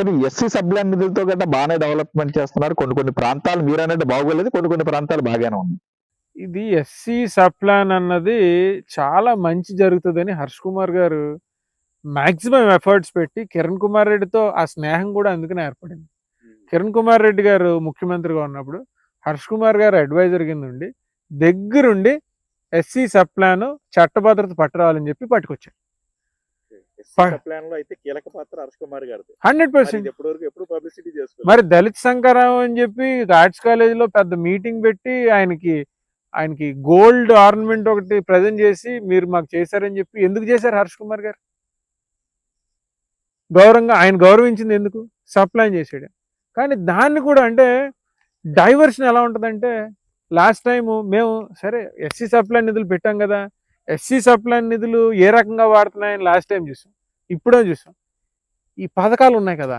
కానీ ఎస్సీ సబ్లాన్ నిధులతో గట్రా బాగానే డెవలప్మెంట్ చేస్తున్నారు. కొన్ని కొన్ని ప్రాంతాలు మీరు అన్నట్టు బాగోలేదు. కొన్ని కొన్ని ప్రాంతాలు బాగానే ఉన్నాయి. ఇది ఎస్సీ సప్లాన్ అన్నది చాలా మంచి జరుగుతుందని హర్ష్ కుమార్ గారు మాక్సిమం ఎఫర్ట్స్ పెట్టి కిరణ్ కుమార్ రెడ్డితో ఆ స్నేహం కూడా అందుకనే ఏర్పడింది. కిరణ్ కుమార్ రెడ్డి గారు ముఖ్యమంత్రిగా ఉన్నప్పుడు హర్ష్ కుమార్ గారు అడ్వైజర్ కింద ఉండి దగ్గరుండి ఎస్సీ సప్లాన్ చట్టభద్రత పట్టరావాలని చెప్పి పట్టుకొచ్చారు. ప్లాన్లో అయితే కీలక పాత్ర హర్ష్ కుమార్ గారిది. Hundred percent. ఎప్పటి వరకు ఎప్పుడు పబ్లిసిటీ చేసుకోవాలి మరి దళిత్ సంకరం అని చెప్పి ఆర్ట్స్ కాలేజీలో పెద్ద మీటింగ్ పెట్టి ఆయనకి ఆయనకి గోల్డ్ ఆర్నమెంట్ ఒకటి ప్రజెంట్ చేసి మీరు మాకు చేశారని చెప్పి ఎందుకు చేశారు హర్ష్ కుమార్ గారు? గౌరవంగా ఆయన గౌరవించింది ఎందుకు? సప్లై చేసాడు కానీ దాన్ని కూడా అంటే డైవర్షన్ ఎలా ఉంటుందంటే లాస్ట్ టైం మేము సరే ఎస్సీ సప్లై నిధులు పెట్టాం కదా ఎస్సీ సప్లై నిధులు ఏ రకంగా వాడుతున్నాయని లాస్ట్ టైం చూసాం. ఇప్పుడే చూసాం. ఈ పథకాలు ఉన్నాయి కదా.